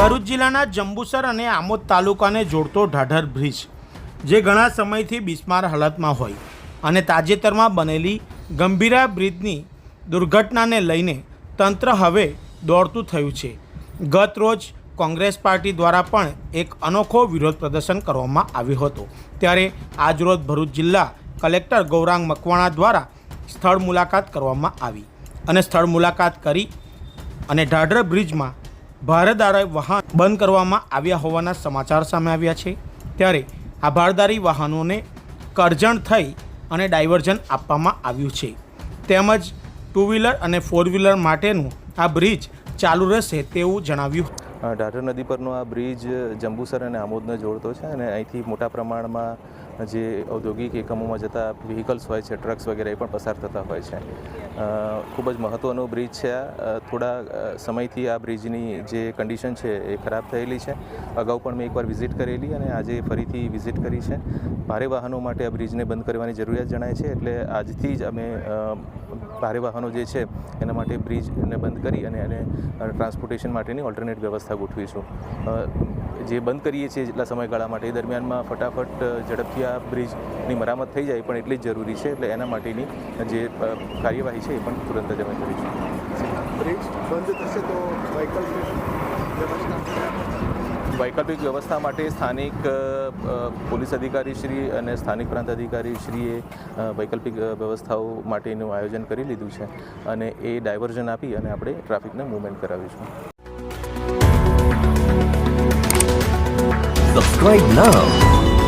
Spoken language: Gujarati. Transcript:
જિલ્લાના જંબુસર અને આમોદ તાલુકાને જોડતો ઢાઢર બ્રિજ, જે ઘણા સમયથી બિસ્માર હાલતમાં હોય અને તાજેતરમાં બનેલી ગંભીરા બ્રિજની દુર્ઘટનાને લઈને તંત્ર હવે દોડતું થયું છે. ગત રોજ કોંગ્રેસ પાર્ટી દ્વારા પણ એક અનોખો વિરોધ પ્રદર્શન કરવામાં આવ્યો હતો. ત્યારે આજરોજ ભરૂચ જિલ્લા કલેક્ટર ગૌરાંગ મકવાણા દ્વારા સ્થળ મુલાકાત કરવામાં આવી અને સ્થળ મુલાકાત કરી અને ઢાઢર બ્રિજમાં ભારદારી વાહન બંધ કરવામાં આવ્યા હોવાના સમાચાર સામે આવ્યા છે. ત્યારે આ ભારદારી વાહનોને કરજણ થઈ અને ડાયવર્ઝન આપવામાં આવ્યું છે. તેમજ ટુ વ્હીલર અને ફોર વ્હીલર માટેનું આ બ્રિજ ચાલુ રહેશે તેવું જણાવ્યું ઢાઢર નદી પરનો આ બ્રિજ જંબુસર અને આમોદને જોડતો છે અને અહીંથી મોટા પ્રમાણમાં જે ઔદ્યોગિક એકમોમાં જતા વ્હીકલ્સ હોય છે ટ્રક્સ વગેરે પણ પસાર થતા હોય છે. ખૂબ જ મહત્ત્વનો બ્રિજ છે આ. થોડા સમયથી આ બ્રિજની જે કન્ડિશન છે એ ખરાબ થયેલી છે. અગાઉ પણ મેં એકવાર વિઝિટ કરેલી અને આજે ફરીથી વિઝિટ કરી છે. ભારે વાહનો માટે આ બ્રિજને બંધ કરવાની જરૂરિયાત જણાય છે, એટલે આજથી જ અમે ભારે વાહનો જે છે એના માટે બ્રિજને બંધ કરી અને એને ટ્રાન્સપોર્ટેશન માટેની ઓલ્ટરનેટ વ્યવસ્થા ગોઠવીશું. જે બંધ કરીએ છીએ જેટલા સમયગાળા માટે એ દરમિયાનમાં ફટાફટ ઝડપથી આ બ્રિજની મરામત થઈ જાય પણ એટલી જ જરૂરી છે. એટલે એના માટેની જે કાર્યવાહી છે એ પણ તુરંત જ અમે કરીશું. બ્રિજ બંધ થશે તો વૈકલ્પિક વ્યવસ્થા વૈકલ્પિક વ્યવસ્થા માટે સ્થાનિક પોલીસ અધિકારી શ્રી અને સ્થાનિક પ્રાંત અધિકારી શ્રીએ વૈકલ્પિક વ્યવસ્થાઓ માટેનું આયોજન કરી લીધું છે અને એ ડાયવર્ઝન આપી અને આપણે ટ્રાફિકને મૂવમેન્ટ કરાવીશું. Subscribe now.